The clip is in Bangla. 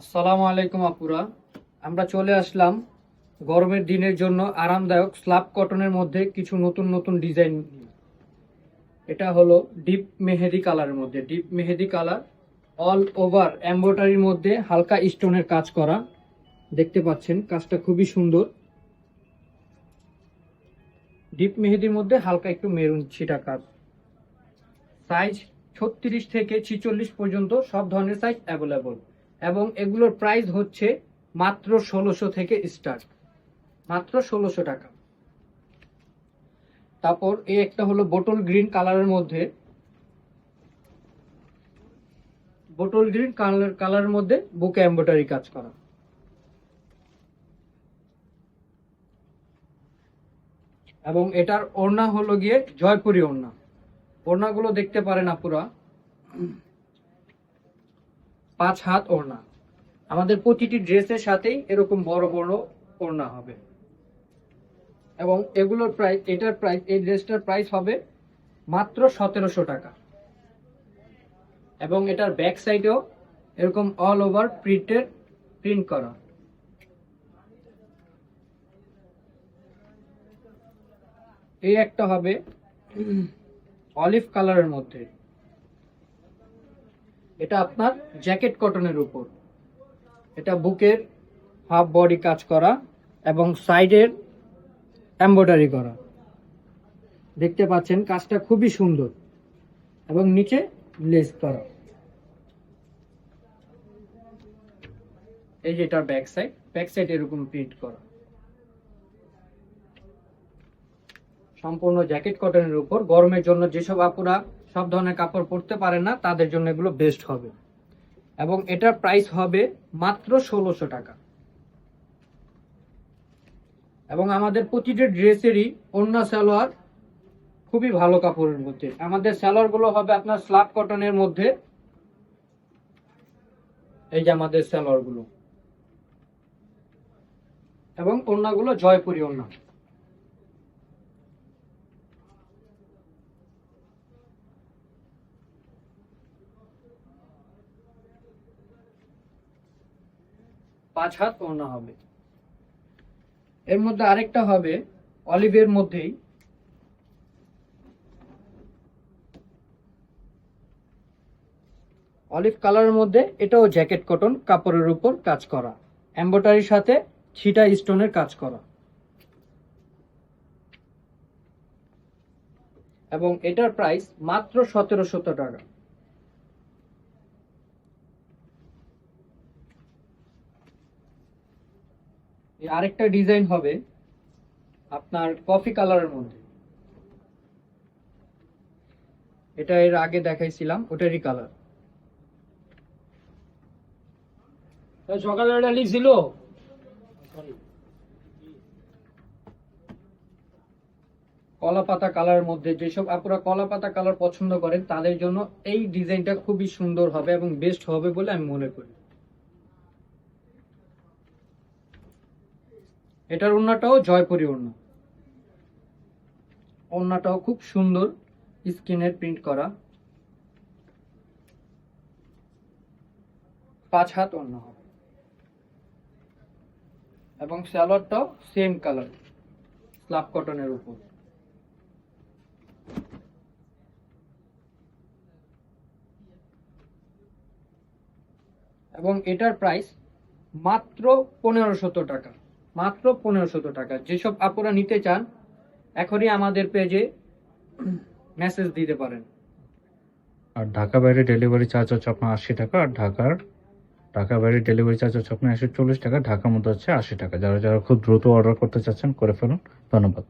আসসালামু আলাইকুম আপুরা। আমরা চলে আসলাম গরমের দিনের জন্য আরামদায়ক স্ল্যাব কটনের মধ্যে কিছু নতুন নতুন ডিজাইন এটা হলো ডিপ মেহেদি কালারের মধ্যে। Deep mehendi colour all over এমব্রয়ডারির মধ্যে হালকা স্টোনের কাজ করা। দেখতে পাচ্ছেন, কাজটা খুবই সুন্দর। ডিপ মেহেদির মধ্যে হালকা একটু মেরুন ছিটা কাজ। সাইজ ছত্রিশ থেকে ছিচল্লিশ পর্যন্ত সব ধরনের সাইজ অ্যাভেলেবল এবং এগুলোর প্রাইস হচ্ছে মাত্র ষোলোশো থেকে স্টার্ট মাত্র ষোলোশো টাকা। তারপর এই একটা হলো বোটল গ্রিন কালারের মধ্যে। বোটল গ্রিন কালার কালারের মধ্যে বুকে এম্ব্রয়ডারি কাজ করা। এবং এটার ওড়না হলো গিয়ে জয়পুরি ওড়না। ওড়নাগুলো দেখতে পারেন আপুরা। পাঁচ হাত ওড়না। আমাদের প্রতিটি ড্রেসের সাথেই এরকম বড় বড় ওড়না হবে। এবং এগুলোর প্রাইস, এটার প্রাইস, এই ড্রেসটার প্রাইস হবে মাত্র সতেরোশো টাকা। এবং এটার ব্যাক সাইডেও এরকম অল ওভার প্রিন্টের প্রিন্ট করা। এই একটা হবে অলিভ কালারের মধ্যে। এটা আপনার জ্যাকেট কটনের উপর। এটা বুকের হাফ বডি কাজ করা এবং সাইডের এমব্রয়ডারি করা। দেখতে পাচ্ছেন কাজটা খুবই সুন্দর এবং নিচে লেস করা। এই যে এটার ব্যাক সাইড ব্যাক সাইড এরকম প্রিন্ট করা। সম্পূর্ণ জ্যাকেট কটনের উপর গরমের জন্য যেসব আপুরা সব ধরনের কাপড় পরতে পারে না, তাদের জন্য এগুলো বেস্ট হবে। এবং এটার প্রাইস হবে মাত্র ষোলোশো টাকা। এবং আমাদের প্রতিটি ড্রেসেরই অন্য সালোয়ার খুবই ভালো কাপড়ের মধ্যে। আমাদের সালোয়ারগুলো হবে আপনার স্লাব কটনের মধ্যে। এই যে আমাদের সালোয়ারগুলো এবং ওড়নাগুলো জয়পুরি ওড়না। পাঁচ হাত ওড়না হবে। এর মধ্যে আরেকটা হবে অলিভের মধ্যেই। অলিভ কালারের মধ্যে এটাও জ্যাকেট, কটন, কাপড়ের উপর কাজ করা। এম্ব্রয়ডারির সাথে ছিটা স্টোনের কাজ করা। এবং এটার প্রাইস মাত্র সতেরোশত টাকা এই আরেকটা ডিজাইন হবে আপনার কফি কালারের মধ্যে। এটা এর আগে দেখাইছিলাম ওটারই কালার। সকালে এটা লিখছিল? কলা পাতা কালারের মধ্যে যেসব আপুরা কলা পাতা কালার পছন্দ করেন তাদের জন্য এই ডিজাইনটা খুবই সুন্দর হবে এবং বেস্ট হবে বলে আমি মনে করি। এটার ওড়নাটাও জয়পুরি ওড়না। ওড়নাটাও খুব সুন্দর স্কিনের প্রিন্ট করা। পাঁচ হাত ওড়না হবে। এবং স্যালোয়ারটাও সেম কালার, স্লাব কটনের উপর। এবং এটার প্রাইস মাত্র পনেরোশত টাকা। মাত্র পনেরোশত টাকা। যেসব আপনারা নিতে চান, এখনই আমাদের পেজে মেসেজ দিতে পারেন। আর ঢাকা বাইরে ডেলিভারি চার্জ হচ্ছে আপনার আশি টাকা, আর ঢাকার, ঢাকা বাইরে ডেলিভারি চার্জ হচ্ছে আপনার একশো চল্লিশ টাকা ঢাকার মধ্যে হচ্ছে আশি টাকা। যারা যারা খুব দ্রুত অর্ডার করতে চাচ্ছেন, করে ফেলুন। ধন্যবাদ।